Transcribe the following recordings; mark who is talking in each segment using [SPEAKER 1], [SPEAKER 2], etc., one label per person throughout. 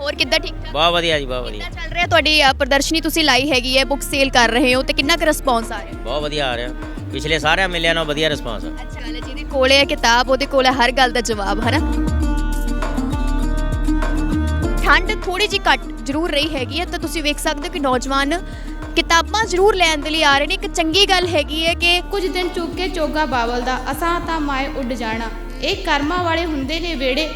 [SPEAKER 1] ਹੋਰ ਕਿੱਦਾਂ ਠੀਕ ਠਾਕ?
[SPEAKER 2] ਬਹੁਤ ਵਧੀਆ ਜੀ ਬਹੁਤ
[SPEAKER 1] ਕਿੱਦਾਂ
[SPEAKER 2] ਵਧੀਆ।
[SPEAKER 1] ਚੱਲ ਰਿਹਾ ਤੁਹਾਡੀ ਅ, ਪ੍ਰਦਰਸ਼ਨੀ ਤੁਸੀਂ ਲਾਈ ਹੈਗੀ ਹੈ ਬੁੱਕ ਸੇਲ ਕਰ ਰਹੇ ਹੋ ਤੇ ਕਿੰਨਾ ਕੁ ਰਿਸਪੌਂਸ ਆ ਰਿਹਾ?
[SPEAKER 2] ਬਹੁਤ ਵਧੀਆ ਆ ਰਿਹਾ। ਪਿਛਲੇ ਸਾਰਿਆਂ ਮੇਲਿਆਂ ਨਾਲੋਂ ਵਧੀਆ ਰਿਸਪਾਂਸ
[SPEAKER 1] ਅੱਛਾ ਗੱਲ ਹੈ ਜਿਹਦੇ ਕੋਲੇ ਹੈ ਕਿਤਾਬ ਉਹਦੇ ਕੋਲ ਹੈ ਹਰ ਗੱਲ ਦਾ ਜਵਾਬ ਹੈ ਨਾ ਠੰਡ ਥੋੜੀ ਜਿਹੀ ਘੱਟ ਜ਼ਰੂਰ ਰਹੀ ਹੈਗੀ ਹੈ ਤਾਂ ਤੁਸੀਂ ਵੇਖ ਸਕਦੇ ਹੋ ਕਿ ਨੌਜਵਾਨ ਕਿਤਾਬਾਂ ਜ਼ਰੂਰ ਲੈਣ ਦੇ ਲਈ ਆ ਰਹੇ ਨੇ। ਇੱਕ ਚੰਗੀ ਗੱਲ ਹੈਗੀ ਹੈ ਕਿ
[SPEAKER 3] ਕੁਝ ਦਿਨ ਚੁੱਕ ਕੇ ਚੋਗਾ ਬਾਵਲ ਦਾ ਅਸਾਂ ਤਾਂ ਮਾਏ ਉੱਡ ਜਾਣਾ। ਇਹ ਕਰਮਾਂ ਵਾਲੇ ਹੁੰਦੇ ਨੇ ਵੇੜੇ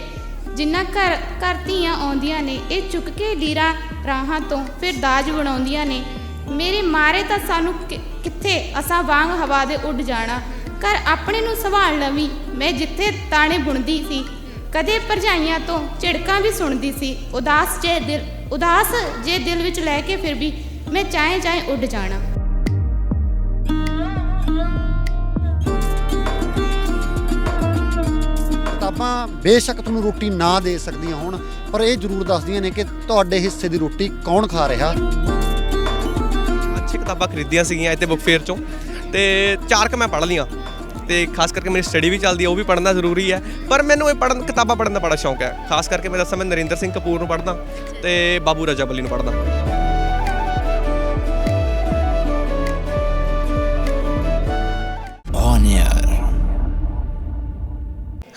[SPEAKER 3] ਜਿੰਨਾ ਘਰ ਘਰ ਧੀਆਂ ਆਉਂਦੀਆਂ ਨੇ, ਇਹ ਚੁੱਕ ਕੇ ਲੀਰਾ ਰਾਹਾਂ ਤੋਂ ਫਿਰ ਦਾਜ ਬਣਾਉਂਦੀਆਂ ਨੇ। ਮੇਰੇ ਮਾਰੇ ਤਾਂ ਸਾਨੂੰ ਕਿੱਥੇ? ਅਸਾਂ ਵਾਂਗ ਹਵਾ ਦੇ ਉੱਡ ਜਾਣਾ। ਘਰ ਆਪਣੇ ਨੂੰ ਸੰਭਾਲ ਲਵੀ। ਮੈਂ ਜਿੱਥੇ ਤਾਣੇ ਬੁਣਦੀ ਸੀ, ਕਦੇ ਭਰਜਾਈਆਂ ਤੋਂ ਝਿੜਕਾਂ ਵੀ ਸੁਣਦੀ ਸੀ। ਉਦਾਸ ਜੇ ਦਿਲ, ਉਦਾਸ ਜੇ ਦਿਲ ਵਿੱਚ ਲੈ ਕੇ ਫਿਰ ਵੀ ਮੈਂ ਚਾਹੇ ਚਾਹੇ ਉੱਡ ਜਾਣਾ।
[SPEAKER 4] ਆਪਾਂ ਬੇਸ਼ੱਕ ਤੁਹਾਨੂੰ ਰੋਟੀ ਨਾ ਦੇ ਸਕਦੀਆਂ ਹੋਣ, ਪਰ ਇਹ ਜ਼ਰੂਰ ਦੱਸਦੀਆਂ ਨੇ ਕਿ ਤੁਹਾਡੇ ਹਿੱਸੇ ਦੀ ਰੋਟੀ ਕੌਣ ਖਾ ਰਿਹਾ?
[SPEAKER 5] ਅੱਛੀ ਕਿਤਾਬਾਂ ਖਰੀਦੀਆਂ ਸੀਗੀਆਂ ਇੱਥੇ ਬੁੱਕ ਫੇਅਰ ਚੋਂ, ਤੇ ਚਾਰ ਕ ਮੈਂ ਪੜ੍ਹ ਲੀਆਂ ਤੇ ਖਾਸ ਕਰਕੇ ਮੇਰੀ ਸਟੱਡੀ ਵੀ ਚੱਲਦੀ ਹੈ ਉਹ ਵੀ ਪੜ੍ਹਨਾ ਜ਼ਰੂਰੀ ਹੈ ਪਰ ਮੈਨੂੰ ਇਹ ਪੜ੍ਹਨ, ਕਿਤਾਬਾਂ ਪੜ੍ਹਨ ਦਾ ਬੜਾ ਸ਼ੌਂਕ ਹੈ। ਖਾਸ ਕਰਕੇ ਮੈਂ ਦੱਸਾਂ, ਮੈਂ ਨਰਿੰਦਰ ਸਿੰਘ ਕਪੂਰ ਨੂੰ ਪੜ੍ਹਦਾ, ਤੇ ਬਾਬੂ ਰਾਜਾ ਬੱਲੀ ਨੂੰ ਪੜ੍ਹਦਾ।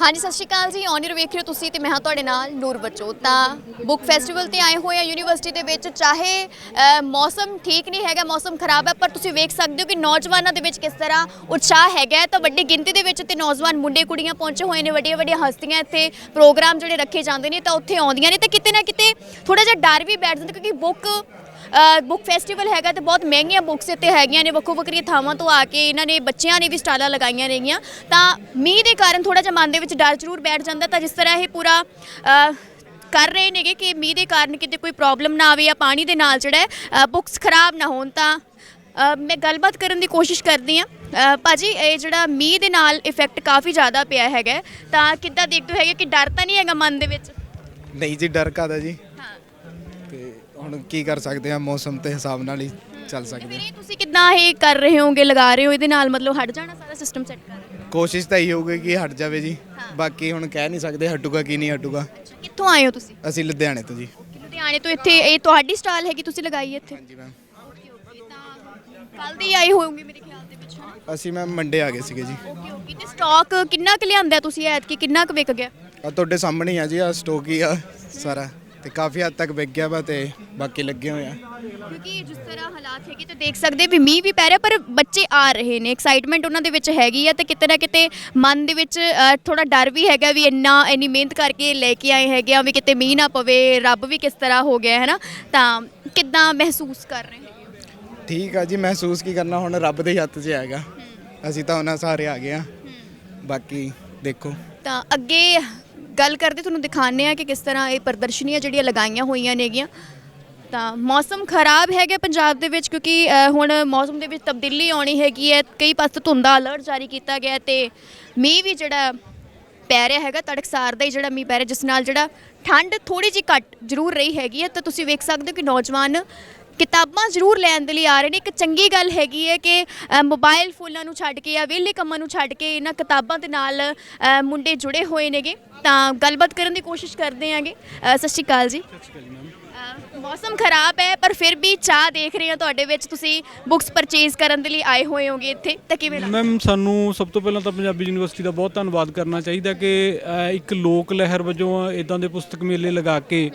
[SPEAKER 1] ਹਾਂਜੀ ਸਤਿ ਸ਼੍ਰੀ ਅਕਾਲ ਜੀ। ਔਨਰ ਵੇਖ ਰਹੇ ਹੋ ਤੁਸੀਂ ਤੇ ਮੈਂ ਹਾਂ ਤੁਹਾਡੇ ਨਾਲ ਨੂਰ ਬੱਚੋ। ਤਾਂ ਬੁੱਕ ਫੈਸਟੀਵਲ ਤੇ ਆਏ ਹੋਏ ਆ ਯੂਨੀਵਰਸਿਟੀ ਦੇ ਵਿੱਚ ਚਾਹੇ ਅ, ਮੌਸਮ ਠੀਕ ਨਹੀਂ ਹੈਗਾ ਮੌਸਮ ਖਰਾਬ ਹੈ ਪਰ ਤੁਸੀਂ ਵੇਖ ਸਕਦੇ ਹੋ ਕਿ ਨੌਜਵਾਨਾਂ ਦੇ ਵਿੱਚ ਕਿਸ ਤਰ੍ਹਾਂ ਉਤਸ਼ਾਹ ਹੈਗਾ ਹੈ। ਤਾਂ ਵੱਡੀ ਗਿਣਤੀ ਦੇ ਵਿੱਚ ਤੇ ਨੌਜਵਾਨ ਮੁੰਡੇ ਕੁੜੀਆਂ ਪਹੁੰਚੇ ਹੋਏ ਨੇ ਵੱਡੀਆਂ ਵੱਡੀਆਂ ਹਸਤੀਆਂ ਇੱਥੇ ਪ੍ਰੋਗਰਾਮ ਜਿਹੜੇ ਰੱਖੇ ਜਾਂਦੇ ਨੇ ਤਾਂ ਉੱਥੇ ਆਉਂਦੀਆਂ ਨੇ। ਤੇ ਕਿਤੇ ਨਾ ਕਿਤੇ ਥੋੜਾ ਜਿਹਾ ਡਰ ਵੀ ਬੈਠ ਜਾਂਦਾ ਕਿਉਂਕਿ ਬੁੱਕ ਬੁੱਕ ਫੈਸਟੀਵਲ ਹੈਗਾ ਤੇ ਬਹੁਤ ਮਹਿੰਗੀਆਂ ਬੁੱਕਸ ਇੱਥੇ ਹੈਗੀਆਂ ਨੇ, ਵੱਖੋ ਵੱਖਰੀਆਂ ਥਾਵਾਂ ਤੋਂ ਆ ਕੇ ਇਹਨਾਂ ਨੇ ਬੱਚਿਆਂ ਨੇ ਵੀ ਸਟਾਲਾਂ ਲਗਾਈਆਂ ਨੇਗੀਆਂ ਤਾਂ ਮੀਂਹ ਦੇ ਕਾਰਨ ਥੋੜਾ ਜਿਹਾ ਮਨ ਦੇ ਵਿੱਚ ਡਰ ਜ਼ਰੂਰ ਬੈਠ ਜਾਂਦਾ, ਤਾਂ ਜਿਸ ਤਰ੍ਹਾਂ ਇਹ ਪੂਰਾ ਕਰ ਰਹੇ ਨੇਗੇ ਕਿ ਮੀਂਹ ਦੇ ਕਾਰਨ ਕਿਤੇ ਕੋਈ ਪ੍ਰੋਬਲਮ ਨਾ ਆਵੇ ਜਾਂ ਪਾਣੀ ਦੇ ਨਾਲ ਜਿਹੜਾ ਬੁੱਕਸ ਖਰਾਬ ਨਾ ਹੋਣ, ਤਾਂ ਮੈਂ ਗੱਲਬਾਤ ਕਰਨ ਦੀ ਕੋਸ਼ਿਸ਼ ਕਰਦੀ ਆ ਭਾਜੀ, ਇਹ ਜਿਹੜਾ ਮੀਂਹ ਦੇ ਨਾਲ ਇਫੈਕਟ ਕਾਫੀ ਜ਼ਿਆਦਾ ਪਿਆ ਹੈਗਾ ਤਾਂ ਕਿੱਦਾਂ ਦੇਖਦੇ ਹੋ ਹੈਗੇ ਕਿ ਡਰ ਤਾਂ ਨਹੀਂ ਹੈਗਾ ਮਨ ਦੇ ਵਿੱਚ?
[SPEAKER 6] ਨਹੀਂ ਜੀ, ਡਰ ਕਾਦਾ ਜੀ? ਹੁਣ ਕੀ ਕਰ ਸਕਦੇ ਆ ਮੌਸਮ ਤੇ ਹਿਸਾਬ ਨਾਲ ਹੀ ਚੱਲ ਸਕਦੇ ਆ।
[SPEAKER 1] ਤੁਸੀਂ ਕਿੱਦਾਂ ਇਹ ਕਰ ਰਹੇ ਹੋਗੇ ਲਗਾ ਰਹੇ ਹੋ? ਇਹਦੇ ਨਾਲ ਮਤਲਬ ਹਟ ਜਾਣਾ ਸਾਰਾ ਸਿਸਟਮ ਸੈੱਟ ਕਰ ਰਹੇ ਹੋ?
[SPEAKER 6] ਕੋਸ਼ਿਸ਼ ਤਾਂ ਇਹੀ ਹੋਊਗੀ ਕਿ ਹਟ ਜਾਵੇ ਜੀ। ਬਾਕੀ ਹੁਣ ਕਹਿ ਨਹੀਂ ਸਕਦੇ ਹਟੂਗਾ ਕੀ ਨਹੀਂ ਹਟੂਗਾ।
[SPEAKER 1] ਅੱਛਾ ਕਿੱਥੋਂ ਆਏ ਹੋ ਤੁਸੀਂ?
[SPEAKER 6] ਅਸੀਂ ਲੁਧਿਆਣੇ ਤੋਂ ਜੀ।
[SPEAKER 1] ਲੁਧਿਆਣੇ ਤੋਂ ਇੱਥੇ ਇਹ ਤੁਹਾਡੀ ਸਟਾਲ ਹੈਗੀ ਤੁਸੀਂ ਲਗਾਈ ਹੈ ਇੱਥੇ?
[SPEAKER 6] ਹਾਂਜੀ ਮੈਮ
[SPEAKER 1] ਕੱਲ ਦੀ ਆਈ ਹੋਊਗੀ ਮੇਰੇ ਖਿਆਲ ਦੇ ਵਿੱਚ
[SPEAKER 6] ਅਸੀਂ ਮੈਮ ਮੰਡੇ ਆ ਗਏ ਸੀਗੇ ਜੀ।
[SPEAKER 1] ਓਕੇ ਓਕੇ ਤੇ ਸਟਾਕ ਕਿੰਨਾ ਕੁ ਲਿਆਂਦਾ ਤੁਸੀਂ ਐਤਕੀ? ਕਿੰਨਾ ਕੁ ਵਿਕ ਗਿਆ?
[SPEAKER 6] ਆ ਤੁਹਾਡੇ ਸਾਹਮਣੇ ਹੀ ਆ ਜੀ ਆ ਸਟੋਕ ਹੀ ਆ ਸਾਰਾ। ਤੇ ਕਾਫੀ ਹੱਦ ਤੱਕ ਵਿਕ ਗਿਆ ਵਾ ਤੇ ਬਾਕੀ ਲੱਗੇ ਹੋਏ ਆ।
[SPEAKER 1] ਕਿਉਂਕਿ ਜਿਸ ਤਰ੍ਹਾਂ ਹਾਲਾਤ ਹੈਗੇ ਤੇ ਦੇਖ ਸਕਦੇ ਵੀ ਮੀਂਹ ਵੀ ਪੈ ਰਿਹਾ ਪਰ ਬੱਚੇ ਆ ਰਹੇ ਨੇ। ਐਕਸਾਈਟਮੈਂਟ ਉਹਨਾਂ ਦੇ ਵਿੱਚ ਹੈਗੀ ਆ ਤੇ ਕਿਤੇ ਨਾ ਕਿਤੇ ਮਨ ਦੇ ਵਿੱਚ ਥੋੜਾ ਡਰ ਵੀ ਹੈਗਾ ਵੀ ਇੰਨਾ ਇੰਨੀ ਮਿਹਨਤ ਕਰਕੇ ਲੈ ਕੇ ਆਏ ਹੈਗੇ ਆ ਵੀ ਕਿਤੇ ਮੀਂਹ ਨਾ ਪਵੇ ਰੱਬ ਵੀ ਕਿਸ ਤਰ੍ਹਾਂ ਹੋ ਗਿਆ ਹੈ ਨਾ ਤਾਂ ਕਿੱਦਾਂ ਮਹਿਸੂਸ ਕਰ ਰਹੇ ਹੈਗੇ?
[SPEAKER 6] ਠੀਕ ਆ ਜੀ ਮਹਿਸੂਸ ਕੀ ਕਰਨਾ? ਹੁਣ ਰੱਬ ਦੇ ਹੱਥ 'ਚ ਹੈਗਾ। ਅਸੀਂ ਤਾਂ ਉਹਨਾਂ ਸਾਰੇ ਆ ਗਏ ਆ। ਬਾਕੀ ਦੇਖੋ।
[SPEAKER 1] ਤਾਂ ਅੱਗੇ ਗੱਲ ਕਰਦੇ ਤੁਹਾਨੂੰ ਦਿਖਾਣੇ ਆ ਕਿ ਕਿਸ ਤਰ੍ਹਾਂ ਇਹ ਪ੍ਰਦਰਸ਼ਨੀਆਂ ਜਿਹੜੀਆਂ ਲਗਾਈਆਂ ਹੋਈਆਂ ਨੇਗੀਆਂ। ਤਾਂ ਮੌਸਮ ਖਰਾਬ ਹੈਗਾ ਪੰਜਾਬ ਦੇ ਵਿੱਚ ਕਿਉਂਕਿ ਅ, ਹੁਣ ਮੌਸਮ ਦੇ ਵਿੱਚ ਤਬਦੀਲੀ ਆਉਣੀ ਹੈਗੀ ਹੈ। ਕਈ ਪਾਸੇ ਧੁੰਦਾ ਅਲਰਟ ਜਾਰੀ ਕੀਤਾ ਗਿਆ ਹੈ ਤੇ ਮੀਂਹ ਵੀ ਜਿਹੜਾ ਪੈ ਰਿਹਾ ਹੈਗਾ ਤੜਕਸਾਰ ਦਾ ਹੀ ਜਿਹੜਾ ਮੀਂਹ ਪੈ ਰਿਹਾ ਜਿਸ ਨਾਲ ਜਿਹੜਾ ਠੰਡ ਥੋੜੀ ਜਿਹੀ ਘੱਟ ਜ਼ਰੂਰ ਰਹੀ ਹੈਗੀ ਹੈ। ਤਾਂ ਤੁਸੀਂ ਵੇਖ ਸਕਦੇ ਹੋ ਕਿ ਨੌਜਵਾਨ ਕਿਤਾਬਾਂ ਜ਼ਰੂਰ ਲੈਣ ਦੇ ਲਈ ਆ ਰਹੇ ਨੇ। ਇੱਕ ਚੰਗੀ ਗੱਲ ਹੈਗੀ ਹੈ ਕਿ ਅ, ਮੋਬਾਈਲ ਫੋਨਾਂ ਨੂੰ ਛੱਡ ਕੇ ਜਾਂ ਵਿਹਲੇ ਕੰਮਾਂ ਨੂੰ ਛੱਡ ਕੇ ਇਹਨਾਂ ਕਿਤਾਬਾਂ ਦੇ ਨਾਲ ਮੁੰਡੇ ਜੁੜੇ ਹੋਏ ਨੇਗੇ। ਤਾਂ ਗੱਲਬਾਤ ਕਰਨ ਦੀ ਕੋਸ਼ਿਸ਼ ਕਰਦੇ ਆਂਗੇ। ਸਤਿ ਸ਼੍ਰੀ ਅਕਾਲ ਜੀ। ਅ, ਮੌਸਮ ਖਰਾਬ ਹੈ ਪਰ ਫਿਰ ਵੀ ਚਾਹ ਦੇਖ ਰਹੇ ਹਾਂ ਤੁਹਾਡੇ ਵਿੱਚ। ਤੁਸੀਂ ਬੁੱਕਸ ਪਰਚੇਜ਼ ਕਰਨ ਦੇ ਲਈ ਆਏ ਹੋਏ ਹੋਗੇ ਇੱਥੇ। ਤਾਂ ਕਿਵੇਂ ਲੱਗਦਾ
[SPEAKER 7] ਮੈਮ ਸਾਨੂੰ ਸਭ ਤੋਂ ਪਹਿਲਾਂ ਤਾਂ ਪੰਜਾਬੀ ਯੂਨੀਵਰਸਿਟੀ ਦਾ ਬਹੁਤ ਧੰਨਵਾਦ ਕਰਨਾ ਚਾਹੀਦਾ ਕਿ ਅ, ਇੱਕ ਲੋਕ ਲਹਿਰ ਵਜੋਂ ਇਦਾਂ ਦੇ ਪੁਸਤਕ ਮੇਲੇ ਲਗਾ ਕੇ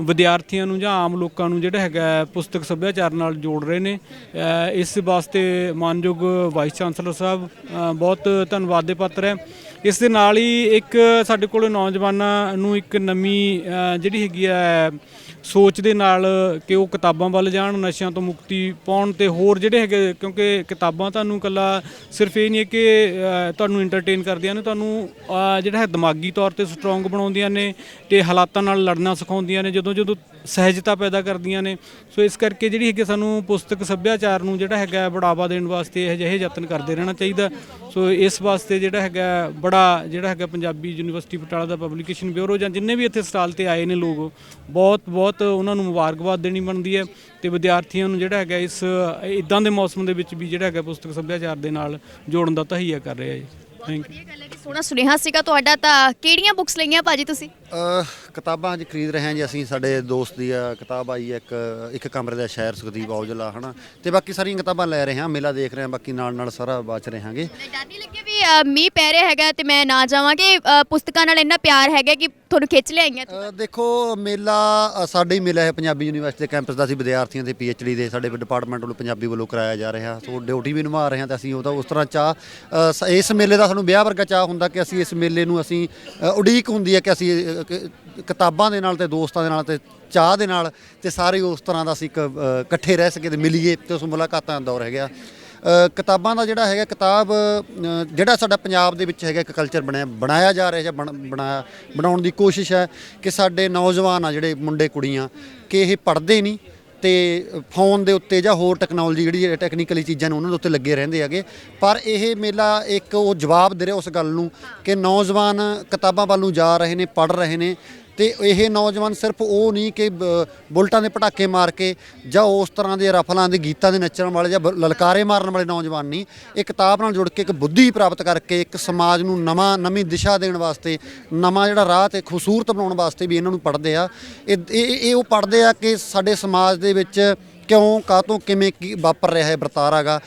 [SPEAKER 7] ਵਿਦਿਆਰਥੀਆਂ ਨੂੰ ਜਾਂ ਆਮ ਲੋਕਾਂ ਨੂੰ ਜਿਹੜਾ ਹੈਗਾ ਹੈ, ਪੁਸਤਕ ਸੱਭਿਆਚਾਰ ਨਾਲ ਜੋੜ ਰਹੇ ਨੇ। ਅ, ਇਸ ਵਾਸਤੇ ਮਾਨਯੋਗ ਵਾਈਸ ਚਾਂਸਲਰ ਸਾਹਿਬ ਅ, ਬਹੁਤ ਧੰਨਵਾਦ ਦੇ ਪਾਤਰ ਹੈ। ਇਸ ਦੇ ਨਾਲ ਹੀ ਇੱਕ ਸਾਡੇ ਕੋਲ ਨੌਜਵਾਨਾਂ ਨੂੰ ਇੱਕ ਨਵੀਂ ਅ, ਜਿਹੜੀ ਹੈਗੀ ਹੈ ਸੋਚ ਦੇ ਨਾਲ ਕਿ ਉਹ ਕਿਤਾਬਾਂ ਵੱਲ ਜਾਣ, ਨਸ਼ਿਆਂ ਤੋਂ ਮੁਕਤੀ ਪਾਉਣ ਤੇ ਹੋਰ ਜਿਹੜੇ ਹੈਗੇ, ਕਿਉਂਕਿ ਕਿਤਾਬਾਂ ਤੁਹਾਨੂੰ ਇਕੱਲਾ ਸਿਰਫ ਇਹ ਨਹੀਂ ਹੈ ਕਿ ਤੁਹਾਨੂੰ ਐਂਟਰਟੇਨ ਕਰਦੀਆਂ ਨੇ, ਤੁਹਾਨੂੰ ਜਿਹੜਾ ਹੈ ਦਿਮਾਗੀ ਤੌਰ ਤੇ ਸਟਰੋਂਗ ਬਣਾਉਂਦੀਆਂ ਨੇ ਤੇ ਹਾਲਾਤਾਂ ਨਾਲ ਲੜਨਾ ਸਿਖਾਉਂਦੀਆਂ ਨੇ ਜਦੋਂ ਜਦੋਂ ਸਹਿਜਤਾ ਪੈਦਾ ਕਰਦੀਆਂ ਨੇ। ਸੋ ਇਸ ਕਰਕੇ ਜਿਹੜੀ ਹੈਗੀ ਸਾਨੂੰ ਪੁਸਤਕ ਸੱਭਿਆਚਾਰ ਨੂੰ ਜਿਹੜਾ ਹੈਗਾ ਬੜਾਵਾ ਦੇਣ ਵਾਸਤੇ ਇਹ ਜਿਹੇ ਯਤਨ ਕਰਦੇ ਰਹਿਣਾ ਚਾਹੀਦਾ। ਸੋ ਇਸ ਵਾਸਤੇ ਜਿਹੜਾ ਹੈਗਾ ਬੜਾ ਜਿਹੜਾ ਹੈਗਾ ਪੰਜਾਬੀ ਯੂਨੀਵਰਸਿਟੀ ਪਟਿਆਲਾ ਦਾ ਪਬਲੀਕੇਸ਼ਨ ਬਿਊਰੋ ਜਾਂ ਜਿੰਨੇ ਵੀ ਇੱਥੇ ਸਟਾਲ ਤੇ ਆਏ ਨੇ ਲੋਕ, ਬਹੁਤ ਬਹੁਤ ਉਹਨਾਂ ਨੂੰ ਮੁਬਾਰਕਬਾਦ ਦੇਣੀ ਬਣਦੀ ਹੈ ਤੇ ਵਿਦਿਆਰਥੀਆਂ ਨੂੰ ਜਿਹੜਾ ਹੈਗਾ ਇਸ ਇਦਾਂ ਦੇ ਮੌਸਮ ਦੇ ਵਿੱਚ ਵੀ ਜਿਹੜਾ ਹੈਗਾ ਪੁਸਤਕ ਸੱਭਿਆਚਾਰ ਦੇ ਨਾਲ ਜੋੜਨ ਦਾ ਤਹਈਆ ਕਰ ਰਿਹਾ ਜੀ। ਥੈਂਕ ਯੂ
[SPEAKER 1] ਸੋਹਣਾ ਸੁਨੇਹਾ ਸੀਗਾ ਤੁਹਾਡਾ, ਤਾਂ ਕਿਹੜੀਆਂ ਬੁੱਕਸ ਲਈਆਂ ਭਾਜੀ ਤੁਸੀਂ?
[SPEAKER 4] ਕਿਤਾਬਾਂ ਅੱਜ ਖਰੀਦ ਰਹੇ ਹਾਂ ਜੀ ਅਸੀਂ ਸਾਡੇ ਦੋਸਤ ਦੀ ਆ ਕਿਤਾਬ ਆਈ ਹੈ ਇੱਕ ਇੱਕ ਕਮਰੇ ਦਾ ਸ਼ਾਇਰ ਸੁਖਦੀਪ ਔਜਲਾ ਹਨਾ? ਤੇ ਬਾਕੀ ਸਾਰੀਆਂ ਕਿਤਾਬਾਂ ਲੈ ਰਹੇ ਹਾਂ ਮੇਲਾ ਦੇਖ ਰਹੇ ਹਾਂ ਬਾਕੀ ਨਾਲ ਨਾਲ ਸਾਰਾ ਬਾਚ ਰਹੇ ਹਾਂਗੇ।
[SPEAKER 1] ਡਰ ਨਹੀਂ ਲੱਗਿਆ ਵੀ ਅ, ਮੀਂਹ ਪੈ ਰਿਹਾ ਹੈਗਾ ਤੇ ਮੈਂ ਨਾ ਜਾਵਾਂ ਕਿ ਅ, ਪੁਸਤਕਾਂ ਨਾਲ ਇੰਨਾ ਪਿਆਰ ਹੈਗਾ ਕਿ ਤੁਹਾਨੂੰ ਖਿੱਚ ਲਿਆਈਆਂ
[SPEAKER 4] ਅ, ਦੇਖੋ ਮੇਲਾ ਅ, ਸਾਡੇ ਹੀ ਮੇਲਾ ਹੈ ਪੰਜਾਬੀ ਯੂਨੀਵਰਸਿਟੀ ਦੇ ਕੈਂਪਸ ਦਾ ਅਸੀਂ ਵਿਦਿਆਰਥੀਆਂ ਦੇ ਡੀ ਦੇ ਸਾਡੇ ਡਿਪਾਰਟਮੈਂਟ ਵੱਲੋਂ ਪੰਜਾਬੀ ਵੱਲੋਂ ਕਰਾਇਆ ਜਾ ਰਿਹਾ। ਸੋ ਡਿਊਟੀ ਵੀ ਨਿਭਾ ਰਹੇ ਹਾਂ ਤਾਂ ਅਸੀਂ ਉਹਦਾ ਉਸ ਤਰ੍ਹਾਂ ਚਾਹ ਅ, ਸ- ਇਸ ਮੇਲੇ ਦਾ ਸਾਨੂੰ ਵਿਆਹ ਵਰਗਾ ਚਾਹ ਹੁੰਦਾ ਕਿ ਅਸੀਂ ਇਸ ਮੇਲੇ ਨੂੰ ਅਸੀਂ ਅ, ਉਡੀਕ ਹੁੰਦੀ ਹੈ ਕਿ ਅਸੀਂ ਅ, ਕ- ਕਿਤਾਬਾਂ ਦੇ ਨਾਲ ਤੇ ਦੋਸਤਾਂ ਦੇ ਨਾਲ ਤੇ ਚਾਹ ਦੇ ਨਾਲ ਤੇ ਸਾਰੇ ਉਸ ਤਰ੍ਹਾਂ ਦਾ ਅਸੀਂ ਇੱਕ ਅ, ਇਕੱਠੇ ਰਹਿ ਸਕੇ ਤੇ ਮਿਲੀਏ ਤੇ ਉਸ ਮੁਲਾਕਾਤਾਂ ਦਾ ਦੌਰ ਹੈਗਾ। ਅ, ਕਿਤਾਬਾਂ ਦਾ ਜਿਹੜਾ ਹੈਗਾ ਕਿਤਾਬ ਅ, ਜਿਹੜਾ ਸਾਡਾ ਪੰਜਾਬ ਦੇ ਵਿੱਚ ਹੈਗਾ ਇੱਕ ਕਲਚਰ ਬਣਿਆ ਬਣਾਇਆ ਜਾ ਰਿਹਾ ਜਾਂ ਬਣ- ਬਣਾਇਆ ਬਣਾਉਣ ਦੀ ਕੋਸ਼ਿਸ਼ ਹੈ ਕਿ ਸਾਡੇ ਨੌਜਵਾਨ ਆ ਜਿਹੜੇ ਮੁੰਡੇ ਕੁੜੀਆਂ ਕਿ ਇਹ ਪੜ੍ਹਦੇ ਨਹੀਂ ਤੇ ਫੋਨ ਦੇ ਉੱਤੇ ਜਾਂ ਹੋਰ ਟੈਕਨੋਲੋਜੀ ਜਿਹੜੀ ਟੈਕਨੀਕਲੀ ਚੀਜ਼ਾਂ ਨੇ ਉਹਨਾਂ ਦੇ ਉੱਤੇ ਲੱਗੇ ਰਹਿੰਦੇ ਹੈਗੇ। ਪਰ ਇਹ ਮੇਲਾ ਇੱਕ ਉਹ ਜਵਾਬ ਦੇ ਰਿਹਾ ਉਸ ਗੱਲ ਨੂੰ ਕਿ ਨੌਜਵਾਨ ਕਿਤਾਬਾਂ ਵੱਲ ਨੂੰ ਜਾ ਰਹੇ ਨੇ, ਪੜ੍ਹ ਰਹੇ ਨੇ। ਤੇ ਇਹ ਨੌਜਵਾਨ ਸਿਰਫ ਉਹ ਨਹੀਂ ਕਿ ਬੁਲਟਾਂ ਦੇ ਪਟਾਕੇ ਮਾਰ ਕੇ ਜਾਂ ਉਸ ਤਰ੍ਹਾਂ ਦੇ ਰਫਲਾਂ ਦੇ ਗੀਤਾਂ ਦੇ ਨੱਚਣ ਵਾਲੇ ਜਾਂ ਬ- ਲਲਕਾਰੇ ਮਾਰਨ ਵਾਲੇ ਨੌਜਵਾਨ ਨਹੀਂ। ਇਹ ਕਿਤਾਬ ਨਾਲ ਜੁੜ ਕੇ ਇੱਕ ਬੁੱਧੀ ਪ੍ਰਾਪਤ ਕਰਕੇ ਇੱਕ ਸਮਾਜ ਨੂੰ ਨਵਾਂ, ਨਵੀਂ ਦਿਸ਼ਾ ਦੇਣ ਵਾਸਤੇ, ਨਵਾਂ ਜਿਹੜਾ ਰਾਹ ਤੇ ਖੂਬਸੂਰਤ ਬਣਾਉਣ ਵਾਸਤੇ ਵੀ ਇਹਨਾਂ ਨੂੰ ਪੜ੍ਹਦੇ ਆ। ਇਹ ਇਹ ਇਹ ਉਹ ਪੜ੍ਹਦੇ ਆ ਕਿ ਸਾਡੇ ਸਮਾਜ ਦੇ ਵਿੱਚ ਕਿਉਂ, ਕਾਹਤੋਂ, ਕਿਵੇਂ ਕੀ ਵਾਪਰ ਰਿਹਾ ਹੈ ਵਰਤਾਰਾਗਾ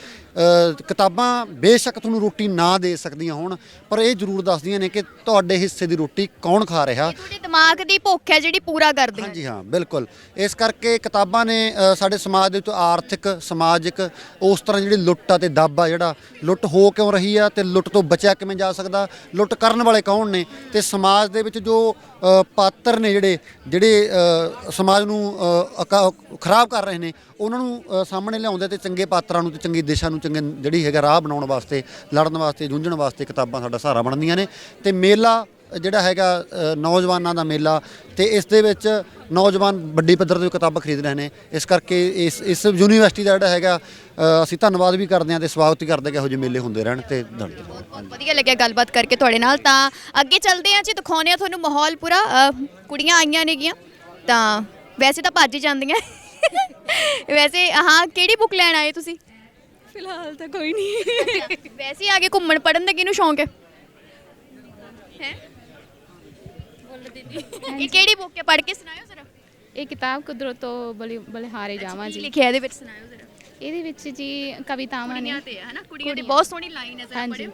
[SPEAKER 4] ਕਿਤਾਬਾਂ ਬੇਸ਼ੱਕ ਤੁਹਾਨੂੰ ਰੋਟੀ ਨਾ ਦੇ ਸਕਦੀਆਂ ਹੋਣ ਪਰ ਇਹ ਜ਼ਰੂਰ ਦੱਸਦੀਆਂ ਨੇ ਕਿ ਤੁਹਾਡੇ ਹਿੱਸੇ ਦੀ ਰੋਟੀ ਕੌਣ ਖਾ ਰਿਹਾ।
[SPEAKER 1] ਤੁਹਾਡੇ ਦਿਮਾਗ ਦੀ ਭੁੱਖ ਹੈ ਜਿਹੜੀ ਪੂਰਾ ਕਰਦੀ ਹੈ।
[SPEAKER 4] ਹਾਂਜੀ ਹਾਂ ਬਿਲਕੁਲ। ਇਸ ਕਰਕੇ ਕਿਤਾਬਾਂ ਨੇ ਅ, ਸਾਡੇ ਸਮਾਜ ਦੇ ਵਿੱਚ ਆਰਥਿਕ ਸਮਾਜਿਕ ਉਸ ਤਰ੍ਹਾਂ ਜਿਹੜੀ ਲੁੱਟ ਆ ਤੇ ਦੱਬ ਆ ਜਿਹੜਾ ਲੁੱਟ ਹੋ ਕਿਉਂ ਰਹੀ ਆ ਤੇ ਲੁੱਟ ਤੋਂ ਬਚਿਆ ਕਿਵੇਂ ਜਾ ਸਕਦਾ ਲੁੱਟ ਕਰਨ ਵਾਲੇ ਕੌਣ ਨੇ ਤੇ ਸਮਾਜ ਦੇ ਵਿੱਚ ਜੋ ਅ, ਪਾਤਰ ਨੇ ਜਿਹੜੇ ਜਿਹੜੇ ਅ, ਸਮਾਜ ਨੂੰ ਅ, ਅਕਾ- ਖਰਾਬ ਕਰ ਰਹੇ ਨੇ ਉਹਨਾਂ ਨੂੰ ਅ, ਸਾਹਮਣੇ ਲਿਆਉਂਦੇ ਤੇ ਚੰਗੇ ਪਾਤਰਾਂ ਨੂੰ ਤੇ ਚੰਗੀ ਦਿਸ਼ਾ ਨੂੰ ਚੰਗੇ ਜਿਹੜੀ ਹੈਗਾ ਰਾਹ ਬਣਾਉਣ ਵਾਸਤੇ, ਲੜਨ ਵਾਸਤੇ, ਜੂਝਣ ਵਾਸਤੇ ਕਿਤਾਬਾਂ ਸਾਡਾ ਸਹਾਰਾ ਬਣਦੀਆਂ ਨੇ। ਤੇ ਮੇਲਾ ਜਿਹੜਾ ਹੈਗਾ ਨੌਜਵਾਨਾਂ ਦਾ ਮੇਲਾ ਤੇ ਇਸ ਦੇ ਵਿੱਚ ਨੌਜਵਾਨ ਵੱਡੀ ਪੱਧਰ ਤੇ ਕਿਤਾਬਾਂ ਖਰੀਦ ਰਹੇ ਨੇ। ਇਸ ਕਰਕੇ ਇਸ ਇਸ ਯੂਨੀਵਰਸਿਟੀ ਦਾ ਜਿਹੜਾ ਹੈਗਾ ਅਸੀਂ ਧੰਨਵਾਦ ਵੀ ਕਰਦੇ ਹਾਂ ਤੇ ਸਵਾਗਤ ਵੀ ਕਰਦੇ ਕਿ ਇਹੋ ਜਿਹੇ ਮੇਲੇ ਹੁੰਦੇ ਰਹਿਣ ਤੇ ਧੰਨਵਾਦ।
[SPEAKER 1] ਵਧੀਆ ਲੱਗਿਆ ਗੱਲਬਾਤ ਕਰਕੇ ਤੁਹਾਡੇ ਨਾਲ। ਤਾਂ ਅੱਗੇ ਚੱਲਦੇ ਹਾਂ ਜੀ, ਦਿਖਾਉਂਦੇ ਹਾਂ ਤੁਹਾਨੂੰ ਮਾਹੌਲ ਪੂਰਾ। ਕੁੜੀਆਂ ਆਈਆਂ ਨੇਗੀਆਂ, ਤਾਂ ਵੈਸੇ ਤਾਂ ਭੱਜ ਹੀ ਜਾਂਦੀਆਂ। ਵੈਸੇ, ਹਾਂ, ਕਿਹੜੀ ਬੁੱਕ ਲੈਣ ਆਏ ਤੁਸੀਂ?
[SPEAKER 8] ਫਿਲਹਾਲ ਤਾਂ ਕੋਈ ਨਹੀਂ।
[SPEAKER 1] ਵੈਸੇ ਹੀ ਆ ਕੇ ਘੁੰਮਣ ਪੜਨ ਦਾ ਕਿਹਨੂੰ ਸ਼ੌਂਕ ਹੈ? ਹੈ? ਇਹ ਕਿਹੜੀ ਬੁੱਕ ਹੈ? ਪੜ੍ਹ ਕੇ ਸੁਣਾਇਓ ਜ਼ਰਾ।
[SPEAKER 3] ਇਹ ਕਿਤਾਬ ਕੁਦਰਤ ਤੋਂ ਬਲੀ ਬਲਿਹਾਰੇ ਜਾਵਾਂ
[SPEAKER 1] ਕੀ
[SPEAKER 3] ਜੀ।
[SPEAKER 1] ਲਿਖਿਆ ਇਹਦੇ ਵਿੱਚ ਸੁਣਾਇਓ ਜ਼ਰਾ।
[SPEAKER 3] ਇਹਦੇ ਵਿੱਚ ਜੀ ਕਵਿਤਾਵਾਂ ਨੇ।
[SPEAKER 1] ਕੁੜੀਆਂ ਤੇ ਹੈ ਹਨਾ? ਕੁੜੀਆਂ ਦੀ ਬਹੁਤ ਸੋਹਣੀ ਲਾਈਨ ਹੈ ਜ਼ਰਾ
[SPEAKER 3] ਹਾਂਜੀ।
[SPEAKER 1] ਪੜ੍ਹਿਓ।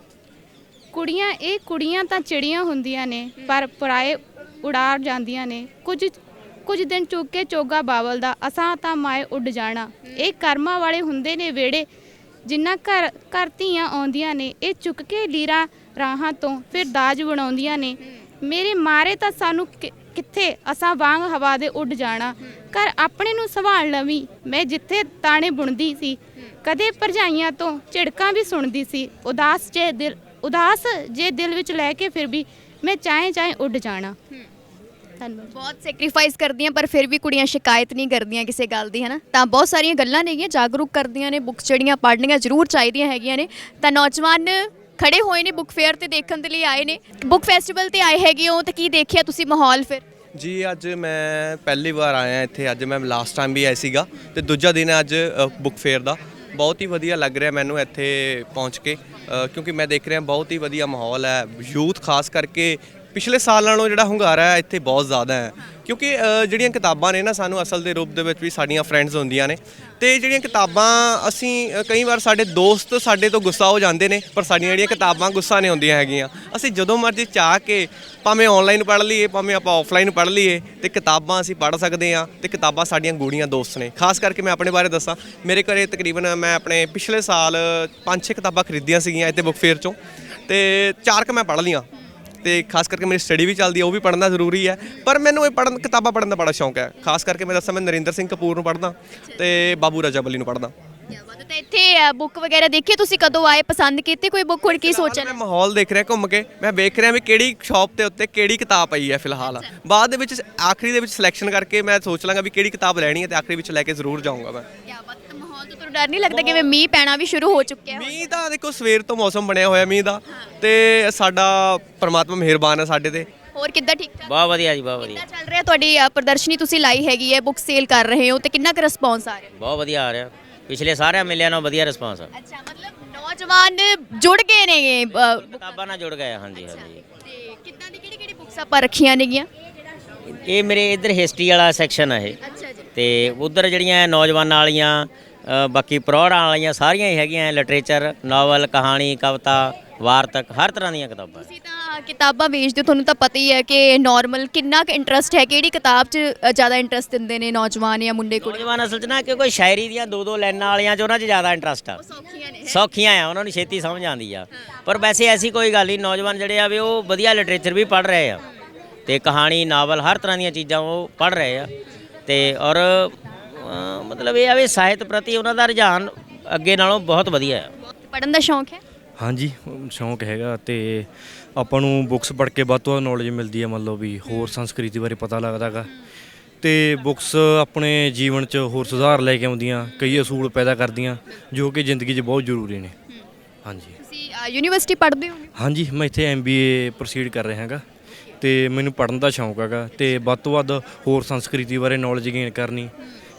[SPEAKER 3] ਕੁੜੀਆਂ ਇਹ ਕੁੜੀਆਂ ਤਾਂ ਚਿੜੀਆਂ ਹੁੰਦੀਆਂ ਨੇ ਪਰ ਪਰਾਏ ਉਡਾਰ ਜਾਂਦੀਆਂ ਨੇ। ਕੁਝ ਕੁਝ ਦਿਨ ਚੁੱਕ ਕੇ ਚੋਗਾ ਬਾਵਲ ਦਾ ਅਸਾਂ ਤਾਂ ਮਾਏ ਉੱਡ ਜਾਣਾ। ਇਹ ਕਰਮਾਂ ਵਾਲੇ ਹੁੰਦੇ ਨੇ ਵੇੜੇ ਜਿੰਨਾ ਘਰ ਘਰ ਧੀਆਂ ਆਉਂਦੀਆਂ ਨੇ, ਇਹ ਚੁੱਕ ਕੇ ਲੀਰਾ ਰਾਹਾਂ ਤੋਂ ਫਿਰ ਦਾਜ ਬਣਾਉਂਦੀਆਂ ਨੇ। ਮੇਰੇ ਮਾਰੇ ਤਾਂ ਸਾਨੂੰ ਕਿੱਥੇ ਅਸਾਂ ਵਾਂਗ ਹਵਾ ਦੇ ਉੱਡ ਜਾਣਾ। ਘਰ ਆਪਣੇ ਨੂੰ ਸੰਭਾਲ ਲਵੀ। ਮੈਂ ਜਿੱਥੇ ਤਾਣੇ ਬੁਣਦੀ ਸੀ, ਕਦੇ ਭਰਜਾਈਆਂ ਤੋਂ ਝਿੜਕਾਂ ਵੀ ਸੁਣਦੀ ਸੀ। ਉਦਾਸ ਜੇ ਦਿਲ, ਉਦਾਸ ਜੇ ਦਿਲ ਵਿੱਚ ਲੈ ਕੇ ਫਿਰ ਵੀ ਮੈਂ ਚਾਹੇ ਚਾਹੇ ਉੱਡ ਜਾਣਾ। ਧੰਨਵਾਦ।
[SPEAKER 1] ਬਹੁਤ ਸੈਕਰੀਫਾਈਸ ਕਰਦੀਆਂ ਪਰ ਫਿਰ ਵੀ ਕੁੜੀਆਂ ਸ਼ਿਕਾਇਤ ਨਹੀਂ ਕਰਦੀਆਂ ਕਿਸੇ ਗੱਲ ਦੀ ਹਨਾ? ਤਾਂ ਬਹੁਤ ਸਾਰੀਆਂ ਗੱਲਾਂ ਨੇਗੀਆਂ ਜਾਗਰੂਕ ਕਰਦੀਆਂ ਨੇ ਬੁੱਕਸ ਜਿਹੜੀਆਂ ਪੜ੍ਹਨੀਆਂ ਜ਼ਰੂਰ ਚਾਹੀਦੀਆਂ ਹੈਗੀਆਂ ਨੇ। ਤਾਂ ਨੌਜਵਾਨ ਖੜੇ ਹੋਏ ਨੇ ਬੁੱਕ ਫੇਅਰ ਤੇ ਦੇਖਣ ਦੇ ਲਈ ਆਏ ਨੇ। ਬੁੱਕ ਫੈਸਟੀਵਲ ਤੇ ਆਏ ਹੈਗੇ ਹੋ ਤਾਂ ਕੀ ਦੇਖਿਆ ਤੁਸੀਂ ਮਾਹੌਲ ਫਿਰ?
[SPEAKER 5] ਜੀ ਅੱਜ ਮੈਂ ਪਹਿਲੀ ਵਾਰ ਆਇਆ ਇੱਥੇ। ਅੱਜ ਮੈਂ ਲਾਸਟ ਟਾਈਮ ਵੀ ਆਇਆ ਸੀਗਾ ਤੇ ਦੂਜਾ ਦਿਨ ਹੈ ਅੱਜ ਬੁੱਕ ਫੇਅਰ ਦਾ। ਬਹੁਤ ਹੀ ਵਧੀਆ ਲੱਗ ਰਿਹਾ ਮੈਨੂੰ ਇੱਥੇ ਪਹੁੰਚ ਕੇ। ਅ, ਕਿਉਂਕਿ ਮੈਂ ਦੇਖ ਰਿਹਾ ਬਹੁਤ ਹੀ ਵਧੀਆ ਮਾਹੌਲ ਹੈ। ਯੂਥ ਖਾਸ ਕਰਕੇ ਪਿਛਲੇ ਸਾਲ ਨਾਲੋਂ ਜਿਹੜਾ ਹੁੰਗਾਰਾ ਹੈ, ਇੱਥੇ ਬਹੁਤ ਜ਼ਿਆਦਾ ਹੈ। ਕਿਉਂਕਿ ਜਿਹੜੀਆਂ ਕਿਤਾਬਾਂ ਨੇ ਨਾ, ਸਾਨੂੰ ਅਸਲ ਦੇ ਰੂਪ ਦੇ ਵਿੱਚ ਵੀ ਸਾਡੀਆਂ ਫਰੈਂਡਸ ਹੁੰਦੀਆਂ ਨੇ। ਤੇ ਜਿਹੜੀਆਂ ਕਿਤਾਬਾਂ ਅਸੀਂ ਕਈ ਵਾਰ ਸਾਡੇ ਦੋਸਤ ਸਾਡੇ ਤੋਂ ਗੁੱਸਾ ਹੋ ਜਾਂਦੇ ਨੇ, ਪਰ ਸਾਡੀਆਂ ਜਿਹੜੀਆਂ ਕਿਤਾਬਾਂ ਗੁੱਸਾ ਨਹੀਂ ਹੁੰਦੀਆਂ ਹੈਗੀਆਂ। ਅਸੀਂ ਜਦੋਂ ਮਰਜ਼ੀ ਚਾਹ ਕੇ ਭਾਵੇਂ ਆਨਲਾਈਨ ਪੜ੍ਹ ਲਈਏ, ਭਾਵੇਂ ਆਪਾਂ ਆਫਲਾਈਨ ਪੜ੍ਹ ਲਈਏ, ਤੇ ਕਿਤਾਬਾਂ ਅਸੀਂ ਪੜ੍ਹ ਸਕਦੇ ਹਾਂ, ਤੇ ਕਿਤਾਬਾਂ ਸਾਡੀਆਂ ਗੂੜੀਆਂ ਦੋਸਤ ਨੇ। ਖਾਸ ਕਰਕੇ ਮੈਂ ਆਪਣੇ ਬਾਰੇ ਦੱਸਾਂ, ਮੇਰੇ ਘਰੇ ਤਕਰੀਬਨ ਮੈਂ ਆਪਣੇ ਪਿਛਲੇ ਸਾਲ 5-6 ਕਿਤਾਬਾਂ ਖਰੀਦੀਆਂ ਸੀਗੀਆਂ ਇੱਥੇ ਬੁੱਕ ਫੇਅਰ ਚੋਂ, ਤੇ ਚਾਰ ਕੁ ਮੈਂ ਪੜ੍ਹ ਲਈਆਂ। ਤੇ ਖਾਸ ਕਰਕੇ ਮੇਰੀ ਸਟੱਡੀ ਵੀ ਚੱਲਦੀ ਹੈ ਉਹ ਵੀ ਪੜ੍ਹਨਾ ਜ਼ਰੂਰੀ ਹੈ ਪਰ ਮੈਨੂੰ ਇਹ ਪੜ੍ਹਨ ਕਿਤਾਬਾਂ ਪੜ੍ਹਨ ਦਾ ਬੜਾ ਸ਼ੌਂਕ ਹੈ ਖਾਸ ਕਰਕੇ ਮੈਂ ਦੱਸਾਂ ਮੈਂ ਨਰਿੰਦਰ ਸਿੰਘ ਕਪੂਰ ਨੂੰ ਪੜ੍ਹਦਾ ਤੇ ਬਾਬੂ ਰਜਾਬਲੀ ਨੂੰ ਪੜ੍ਹਦਾ।
[SPEAKER 1] ਤਾਂ ਇੱਥੇ ਬੁੱਕ ਵਗੈਰਾ ਦੇਖੀ ਤੁਸੀਂ? ਕਦੋਂ ਆਏ ਪਸੰਦ ਕੀਤੀ ਕੋਈ ਬੁੱਕ ਹੁਣ ਕੀ ਸੋਚਣ?
[SPEAKER 5] ਮੈਂ ਮਾਹੌਲ ਦੇਖ ਰਿਹਾ ਘੁੰਮ ਕੇ। ਮੈਂ ਵੇਖ ਰਿਹਾ ਵੀ ਕਿਹੜੀ ਸ਼ਾਪ ਤੇ ਉੱਤੇ ਕਿਹੜੀ ਕਿਤਾਬ ਪਈ ਹੈ ਫਿਲਹਾਲ। ਬਾਅਦ ਦੇ ਵਿੱਚ ਆਖਰੀ ਦੇ ਵਿੱਚ ਸਿਲੈਕਸ਼ਨ ਕਰਕੇ ਮੈਂ ਸੋਚ ਲਾਂਗਾ ਵੀ ਕਿਹੜੀ ਕਿਤਾਬ ਲੈਣੀ ਹੈ ਤੇ ਆਖਰੀ ਵਿੱਚ ਲੈ ਕੇ ਜ਼ਰੂਰ ਜਾਊਂਗਾ ਮੈਂ।
[SPEAKER 1] ਡਰ ਨਹੀਂ ਲੱਗਦਾ ਕਿਵੇਂ ਮੀਂਹ ਪੈਣਾ ਵੀ ਸ਼ੁਰੂ ਹੋ ਚੁੱਕਿਆ ਹੈ
[SPEAKER 5] ਮੀਂਹ ਤਾਂ ਦੇਖੋ ਸਵੇਰ ਤੋਂ ਮੌਸਮ ਬਣਿਆ ਹੋਇਆ ਮੀਂਹ ਦਾ ਤੇ ਸਾਡਾ ਪਰਮਾਤਮਾ ਮਿਹਰਬਾਨ ਹੈ ਸਾਡੇ ਤੇ।
[SPEAKER 1] ਹੋਰ ਕਿੱਦਾਂ ਠੀਕ ਠਾਕ?
[SPEAKER 2] ਬਹੁਤ ਵਧੀਆ ਜੀ ਬਹੁਤ ਵਧੀਆ।
[SPEAKER 1] ਕਿੱਦਾਂ ਚੱਲ ਰਿਹਾ ਤੁਹਾਡੀ ਅ, ਪ੍ਰਦਰਸ਼ਨੀ ਤੁਸੀਂ ਲਾਈ ਹੈਗੀ ਹੈ ਬੁੱਕ ਸੇਲ ਕਰ ਰਹੇ ਹੋ ਤੇ ਕਿੰਨਾ ਕੁ ਰਿਸਪੌਂਸ ਆ ਰਿਹਾ?
[SPEAKER 2] ਬਹੁਤ ਵਧੀਆ ਆ ਰਿਹਾ। ਪਿਛਲੇ ਸਾਰਿਆਂ ਮੇਲਿਆਂ ਨਾਲੋਂ ਵਧੀਆ ਰਿਸਪਾਂਸ ਆ।
[SPEAKER 1] ਅੱਛਾ ਮਤਲਬ ਨੌਜਵਾਨ ਜੁੜ ਗਏ ਨੇਗੇ ਅ,
[SPEAKER 2] ਕਿਤਾਬਾਂ ਨਾਲ ਜੁੜ ਗਏ ਹਾਂਜੀ ਹਾਂਜੀ।
[SPEAKER 1] ਤੇ ਕਿੱਦਾਂ ਦੀ ਕਿਹੜੀ ਕਿਹੜੀ ਬੁੱਕਸ ਆਪਾਂ ਰੱਖੀਆਂ ਨੇਗੀਆਂ?
[SPEAKER 2] ਇਹ ਮੇਰੇ ਇੱਧਰ ਹਿਸਟਰੀ ਵਾਲਾ ਸੈਕਸ਼ਨ ਆ ਇਹ।
[SPEAKER 1] ਅੱਛਾ ਜੀ।
[SPEAKER 2] ਤੇ ਉਧਰ ਜਿਹੜੀਆਂ ਨੌਜਵਾਨਾਂ ਵਾਲੀਆਂ ਬਾਕੀ ਪ੍ਰੌੜਾਂ ਵਾਲੀਆਂ ਸਾਰੀਆਂ ਹੀ ਹੈਗੀਆਂ ਲਿਟਰੇਚਰ ਨਾਵਲ ਕਹਾਣੀ ਕਵਿਤਾ ਵਾਰਤਕ ਹਰ ਤਰ੍ਹਾਂ ਦੀਆਂ ਕਿਤਾਬਾਂ
[SPEAKER 1] ਤੁਸੀਂ ਤਾਂ ਕਿਤਾਬਾਂ ਵੇਚਦੇ ਹੋ ਤੁਹਾਨੂੰ ਤਾਂ ਪਤਾ ਹੀ ਹੈ ਕਿ ਨਾਰਮਲ ਕਿੰਨਾ ਕੁ ਇੰਟਰਸਟ ਹੈ ਕਿਹੜੀ ਕਿਤਾਬ 'ਚ ਅ, ਜ਼ਿਆਦਾ ਇੰਟਰਸਟ ਦਿੰਦੇ ਨੇ ਨੌਜਵਾਨ ਜਾਂ ਮੁੰਡੇ ਕੁੜੀ
[SPEAKER 2] ਨੌਜਵਾਨ ਅਸਲ 'ਚ ਨਾ ਕਿ ਕੋਈ ਸ਼ਾਇਰੀ ਦੀਆਂ ਦੋ ਦੋ ਲਾਈਨਾਂ ਵਾਲੀਆਂ 'ਚ ਉਹਨਾਂ 'ਚ ਜ਼ਿਆਦਾ ਇੰਟਰਸਟ ਆ।
[SPEAKER 1] ਸੌਖੀਆਂ ਨੇ।
[SPEAKER 2] ਸੌਖੀਆਂ ਆ ਉਹਨਾਂ ਨੂੰ ਛੇਤੀ ਸਮਝ ਆਉਂਦੀ ਆ। ਪਰ ਵੈਸੇ ਐਸੀ ਕੋਈ ਗੱਲ ਨਹੀਂ ਨੌਜਵਾਨ ਜਿਹੜੇ ਆ ਵੀ ਉਹ ਵਧੀਆ ਲਿਟਰੇਚਰ ਵੀ ਪੜ੍ਹ ਰਹੇ ਆ। ਤੇ ਕਹਾਣੀ ਨਾਵਲ ਹਰ ਤਰ੍ਹਾਂ ਦੀਆਂ ਚੀਜ਼ਾਂ ਉਹ ਪੜ੍ਹ ਰਹੇ ਆ। ਤੇ ਔਰ ਮਤਲਬ ਇਹ ਆ ਵੀ ਸਾਹਿਤ ਪ੍ਰਤੀ ਉਹਨਾਂ ਦਾ ਰੁਝਾਨ ਅੱਗੇ ਨਾਲੋਂ ਬਹੁਤ ਵਧੀਆ ਆ
[SPEAKER 1] ਪੜਨ ਦਾ ਸ਼ੌਂਕ ਹੈ?
[SPEAKER 9] ਹਾਂਜੀ ਸ਼ੌਂਕ ਹੈਗਾ ਤੇ ਆਪਾਂ ਨੂੰ ਬੁੱਕਸ ਪੜ੍ਹ ਕੇ ਵੱਧ ਤੋਂ ਵੱਧ ਨੌਲੇਜ ਮਿਲਦੀ ਹੈ ਮੰਨ ਲਓ ਵੀ ਹੋਰ ਸੰਸਕ੍ਰਿਤੀ ਬਾਰੇ ਪਤਾ ਲੱਗਦਾ ਹੈਗਾ ਤੇ ਬੁੱਕਸ ਆਪਣੇ ਜੀਵਨ 'ਚ ਹੋਰ ਸੁਧਾਰ ਲੈ ਕੇ ਆਉਂਦੀਆਂ ਕਈ ਅਸੂਲ ਪੈਦਾ ਕਰਦੀਆਂ ਜੋ ਕਿ ਜ਼ਿੰਦਗੀ 'ਚ ਬਹੁਤ ਜ਼ਰੂਰੀ ਨੇ। ਹਾਂਜੀ।
[SPEAKER 1] ਤੁਸੀਂ ਯੂਨੀਵਰਸਿਟੀ ਪੜ੍ਹਦੇ ਹੋ?
[SPEAKER 9] ਹਾਂਜੀ ਮੈਂ ਇੱਥੇ ਐਮਬੀਏ ਪ੍ਰੋਸੀਡ ਕਰ ਰਿਹਾ ਹਾਂਗਾ ਤੇ ਮੈਨੂੰ ਪੜ੍ਹਨ ਦਾ ਸ਼ੌਂਕ ਹੈਗਾ ਤੇ ਵੱਧ ਤੋਂ ਵੱਧ ਹੋਰ ਸੰਸਕ੍ਰਿਤੀ ਬਾਰੇ ਨੌਲੇਜ ਗੇਨ ਕਰਨੀ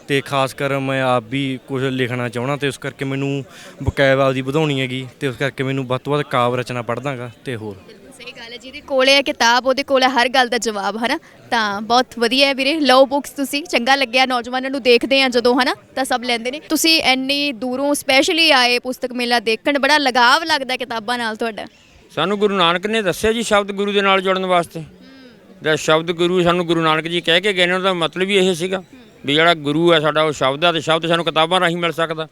[SPEAKER 9] ਤੇ ਖਾਸ ਕਰ ਮੈਂ ਆਪ ਵੀ ਕੁਝ ਲਿਖਣਾ ਚਾਹਣਾ ਤੇ ਉਸ ਕਰਕੇ ਮੈਨੂੰ ਬਕਾਇਬ ਆਪਦੀ ਵਧਾਉਣੀ ਹੈਗੀ ਤੇ ਉਸ ਕਰਕੇ ਮੈਨੂੰ ਵੱਧ ਤੋਂ ਵੱਧ ਕਾਵ ਰਚਨਾ ਪੜ੍ਹਦਾਗਾ ਤੇ ਹੋਰ।
[SPEAKER 1] ਸਹੀ ਗੱਲ ਹੈ ਜਿਹਦੇ ਕੋਲੇ ਹੈ ਕਿਤਾਬ ਉਹਦੇ ਕੋਲ ਹਰ ਗੱਲ ਦਾ ਜਵਾਬ ਹਨਾ? ਤਾਂ ਬਹੁਤ ਵਧੀਆ ਹੈ ਵੀਰੇ। ਲਓ ਬੁੱਕਸ ਤੁਸੀਂ ਚੰਗਾ ਲੱਗਿਆ ਨੌਜਵਾਨਾਂ ਨੂੰ ਦੇਖਦੇ ਆ ਜਦੋਂ ਹਨਾ? ਤਾਂ ਸਭ ਲੈਂਦੇ ਨੇ। ਤੁਸੀਂ ਇੰਨੀ ਦੂਰੋਂ ਸਪੈਸ਼ਲੀ ਆਏ ਪੁਸਤਕ ਮੇਲਾ ਦੇਖਣ ਬੜਾ ਲਗਾਵ ਲੱਗਦਾ ਕਿਤਾਬਾਂ ਨਾਲ ਤੁਹਾਡਾ।
[SPEAKER 10] ਸਾਨੂੰ ਗੁਰੂ ਨਾਨਕ ਨੇ ਦੱਸਿਆ ਜੀ ਸ਼ਬਦ ਗੁਰੂ ਦੇ ਨਾਲ ਜੁੜਨ ਵਾਸਤੇ। ਦਾ ਸ਼ਬਦ ਗੁਰੂ ਸਾਨੂੰ ਗੁਰੂ ਨਾਨਕ ਜੀ ਕਹਿ ਕੇ ਗਏ ਨੇ ਉਹਦਾ ਮਤਲਬ ਹੀ ਇਹ ਸੀਗਾ। ਵੀ ਜਿਹੜਾ ਗੁਰੂ ਹੈ ਸਾਡਾ ਉਹ ਸ਼ਬਦ ਆ ਤੇ ਸ਼ਬਦ ਸਾਨੂੰ ਕਿਤਾਬਾਂ ਰਾਹੀਂ ਮਿਲ ਸਕਦਾ।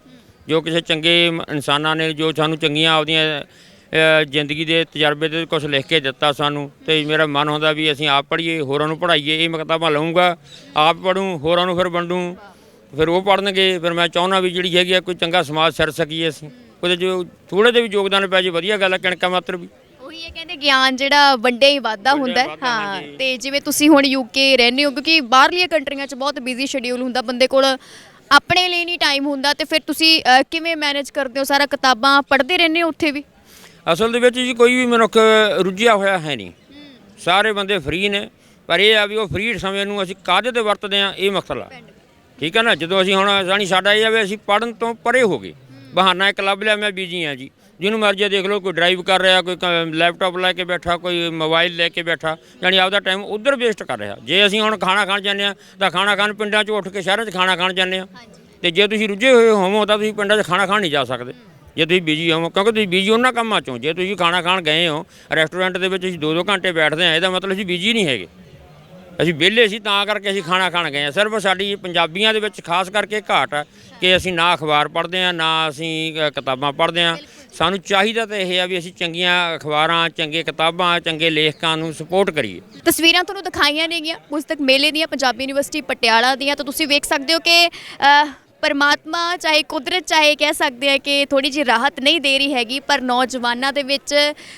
[SPEAKER 10] ਜੋ ਕਿਸੇ ਚੰਗੇ ਇਨਸਾਨਾਂ ਨੇ ਜੋ ਸਾਨੂੰ ਚੰਗੀਆਂ ਆਪਦੀਆਂ ਜ਼ਿੰਦਗੀ ਦੇ ਤਜਰਬੇ ਦੇ ਕੁਝ ਲਿਖ ਕੇ ਦਿੱਤਾ ਸਾਨੂੰ ਤੇ ਮੇਰਾ ਮਨ ਹੁੰਦਾ ਵੀ ਅਸੀਂ ਆਪ ਪੜ੍ਹੀਏ, ਹੋਰਾਂ ਨੂੰ ਪੜ੍ਹਾਈਏ, ਇਹ ਮੈਂ ਕਿਤਾਬਾਂ ਲਵਾਂਗਾ ਆਪ ਪੜ੍ਹੂੰ, ਹੋਰਾਂ ਨੂੰ ਫਿਰ ਵੰਡੂੰ, ਫਿਰ ਉਹ ਪੜ੍ਹਨਗੇ, ਫਿਰ ਮੈਂ ਚਾਹੁੰਦਾ ਵੀ ਜਿਹੜੀ ਹੈਗੀ ਆ ਕੋਈ ਚੰਗਾ ਸਮਾਜ ਸਿਰ ਸਕੀਏ ਅਸੀਂ। ਉਹਦੇ ਜੋ ਥੋੜੇ ਦੇ ਵੀ ਯੋਗਦਾਨ ਪੈ ਜੇ ਵਧੀਆ ਗੱਲ ਹੈ ਕਿਣਕਾ ਮਾਤਰ ਵੀ।
[SPEAKER 1] ਉਹੀ ਇਹ ਕਹਿੰਦੇ ਗਿਆਨ ਜਿਹੜਾ ਵੰਡੇ ਹੀ ਵਾਧਾ ਹੁੰਦਾ ਹੈ। ਹਾਂ ਤੇ ਜਿਵੇਂ ਤੁਸੀਂ ਹੁਣ ਯੂਕੇ ਰਹਿੰਦੇ ਹੋ ਕਿਉਂਕਿ ਬਾਹਰਲੀਆਂ ਕੰਟਰੀਆਂ 'ਚ ਬਹੁਤ ਬਿਜ਼ੀ ਸ਼ਡਿਊਲ ਹੁੰਦਾ ਬੰਦੇ ਕੋਲ ਆਪਣੇ ਲਈ ਨਹੀਂ ਟਾਈਮ ਹੁੰਦਾ ਤੇ ਫਿਰ ਤੁਸੀਂ ਅ, ਕਿਵੇਂ ਮੈਨੇਜ ਕਰਦੇ ਹੋ? ਸਾਰਾ ਕਿਤਾਬਾਂ ਪੜ੍ਹਦੇ ਰਹਿੰਦੇ ਹੋ ਉੱਥੇ ਵੀ?
[SPEAKER 10] ਅਸਲ ਦੇ ਵਿੱਚ ਜੀ ਕੋਈ ਵੀ ਮਨੁੱਖ ਰੁੱਝਿਆ ਹੋਇਆ ਹੈ ਨਹੀਂ। ਸਾਰੇ ਬੰਦੇ ਫ੍ਰੀ ਨੇ ਪਰ ਇਹ ਆ ਵੀ ਉਹ ਫ੍ਰੀ ਸਮੇਂ ਨੂੰ ਅਸੀਂ ਕਾਹਦੇ ਤੇ ਵਰਤਦੇ ਆ ਇਹ ਮਸਲਾ। ਠੀਕ ਹੈ ਨਾ? ਜਦੋਂ ਅਸੀਂ ਹੁਣ ਸਾਨੀ ਸਾਡਾ ਇਹ ਆ ਵੀ ਅਸੀਂ ਪੜਨ ਤੋਂ ਪਰੇ ਹੋ ਗਏ ਬਹਾਨਾ ਇੱਕ ਲੱਭ ਲਿਆ ਮੈਂ ਬੀਜੀ ਆ ਜੀ। ਜਿਹਨੂੰ ਮਰਜ਼ੀ ਦੇਖ ਲਓ, ਕੋਈ ਡਰਾਈਵ ਕਰ ਰਿਹਾ, ਕੋਈ ਕ- ਲੈਪਟਾਪ ਲੈ ਕੇ ਬੈਠਾ, ਕੋਈ ਮੋਬਾਈਲ ਲੈ ਕੇ ਬੈਠਾ, ਯਾਨੀ ਆਪਦਾ ਟਾਈਮ ਉਧਰ ਵੇਸਟ ਕਰ ਰਿਹਾ। ਜੇ ਅਸੀਂ ਹੁਣ ਖਾਣਾ ਖਾਣ ਜਾਂਦੇ ਆ ਤਾਂ ਖਾਣਾ ਖਾਣ ਪਿੰਡਾਂ 'ਚ ਉੱਠ ਕੇ ਸ਼ਹਿਰਾਂ 'ਚ ਖਾਣਾ ਖਾਣ ਜਾਂਦੇ ਆ ਤੇ ਜੇ ਤੁਸੀਂ ਰੁੱਝੇ ਹੋਏ ਹੋਵੋ, ਤਾਂ ਤੁਸੀਂ ਪਿੰਡਾਂ 'ਚ ਖਾਣਾ ਖਾਣ ਨਹੀਂ ਜਾ ਸਕਦੇ। ਜੇ ਤੁਸੀਂ ਬਿਜ਼ੀ ਹੋ ਕਿਉਂਕਿ ਤੁਸੀਂ ਬਿਜ਼ੀ ਉਹਨਾਂ ਕੰਮਾਂ 'ਚੋਂ, ਜੇ ਤੁਸੀਂ ਖਾਣਾ ਖਾਣ ਗਏ ਹੋ ਰੈਸਟੋਰੈਂਟ ਦੇ ਵਿੱਚ ਅਸੀਂ 2-2 ਘੰਟੇ ਬੈਠਦੇ ਆ ਇਹਦਾ ਮਤਲਬ ਅਸੀਂ ਬਿਜ਼ੀ ਨਹੀਂ ਹੈਗੇ। ਅਸੀਂ ਵਿਹਲੇ ਸੀ, ਤਾਂ ਕਰਕੇ ਅਸੀਂ ਖਾਣਾ ਖਾਣ ਗਏ ਆ ਸਿਰਫ ਸਾਡੀ ਪੰਜਾਬੀਆਂ ਦੇ ਵਿੱਚ ਖਾਸ ਕਰਕੇ ਘਾਟ ਆ ਕਿ ਅਸੀਂ ਨਾ ਅਖਬਾਰ ਪੜ੍ਹਦੇ ਆ ਨਾ ਅਸੀਂ ਕਿਤਾਬਾਂ ਪੜ੍ਹਦੇ ਆ ਸਾਨੂੰ ਚਾਹੀਦਾ ਤਾਂ ਇਹ ਆ ਵੀ ਅਸੀਂ ਚੰਗੀਆਂ ਅਖਬਾਰਾਂ, ਚੰਗੇ ਕਿਤਾਬਾਂ, ਚੰਗੇ ਲੇਖਕਾਂ ਨੂੰ ਸਪੋਰਟ ਕਰੀਏ।
[SPEAKER 1] ਤਸਵੀਰਾਂ ਤੁਹਾਨੂੰ ਦਿਖਾਈਆਂ ਨੇਗੀਆਂ। ਪੁਸਤਕ ਮੇਲੇ ਦੀਆਂ, ਪੰਜਾਬੀ ਯੂਨੀਵਰਸਿਟੀ ਪਟਿਆਲਾ ਦੀਆਂ, ਤਾਂ ਤੁਸੀਂ ਵੇਖ ਸਕਦੇ ਹੋ ਕਿ ਪਰਮਾਤਮਾ ਚਾਹੇ ਕੁਦਰਤ ਚਾਹੇ ਕਹਿ ਸਕਦੇ ਆ ਕਿ ਥੋੜੀ ਜਿਹੀ ਰਾਹਤ ਨਹੀਂ ਦੇ ਰਹੀ ਹੈਗੀ, ਪਰ ਨੌਜਵਾਨਾਂ ਦੇ ਵਿੱਚ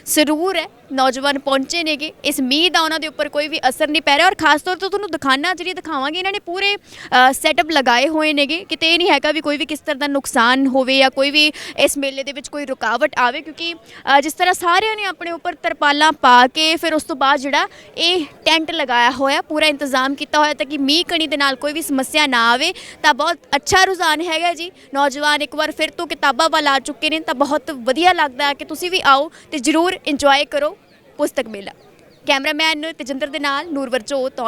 [SPEAKER 1] ਸਰੂਰ ਹੈ। ਨੌਜਵਾਨ ਪਹੁੰਚੇ ਨੇਗੇ। ਇਸ ਮੀਂਹ ਦਾ ਉਹਨਾਂ ਦੇ ਉੱਪਰ ਕੋਈ ਵੀ ਅਸਰ ਨਹੀਂ ਪੈ ਰਿਹਾ ਔਰ ਖਾਸ ਤੌਰ ਤੇ ਤੁਹਾਨੂੰ ਦਿਖਾਣਾ ਜਿਹੜੀ ਦਿਖਾਵਾਂਗੇ, ਇਹਨਾਂ ਨੇ ਪੂਰੇ ਸੈਟਅਪ ਲਗਾਏ ਹੋਏ ਨੇਗੇ ਕਿਤੇ ਇਹ ਨਹੀਂ ਹੈਗਾ ਵੀ ਕੋਈ ਵੀ ਕਿਸ ਤਰ੍ਹਾਂ ਦਾ ਨੁਕਸਾਨ ਹੋਵੇ ਜਾਂ ਕੋਈ ਵੀ ਇਸ ਮੇਲੇ ਦੇ ਵਿੱਚ ਕੋਈ ਰੁਕਾਵਟ ਆਵੇ ਕਿਉਂਕਿ ਜਿਸ ਤਰ੍ਹਾਂ ਸਾਰਿਆਂ ਨੇ ਆਪਣੇ ਉੱਪਰ ਤਰਪਾਲਾਂ ਪਾ ਕੇ ਫਿਰ ਉਸ ਤੋਂ ਬਾਅਦ ਜਿਹੜਾ ਇਹ ਟੈਂਟ ਲਗਾਇਆ ਹੋਇਆ, ਪੂਰਾ ਇੰਤਜ਼ਾਮ ਕੀਤਾ ਹੋਇਆ ਤਾਂ ਕਿ ਮੀਂਹ ਕਣੀ ਦੇ ਨਾਲ ਕੋਈ ਵੀ ਸਮੱਸਿਆ ਨਾ ਆਵੇ, ਤਾਂ ਬਹੁਤ ਅੱਛਾ ਰੁਝਾਨ ਹੈਗਾ ਜੀ। ਨੌਜਵਾਨ ਇੱਕ ਵਾਰ ਫਿਰ ਤੋਂ ਕਿਤਾਬਾਂ ਵੱਲ ਆ ਚੁੱਕੇ ਨੇ ਤਾਂ ਬਹੁਤ ਵਧੀਆ ਲੱਗਦਾ ਕਿ ਤੁਸੀਂ ਵੀ ਆਓ ਤੇ ਜਰੂਰ ਇੰਜੋਏ ਕਰੋ। ਪੁਸਤਕ ਮੇਲਾ। ਕੈਮਰਾਮੈਨ ਤੇਜਿੰਦਰ ਦੇ ਨਾਲ ਨੂਰਵਰਜੋਤ ਜੋਤ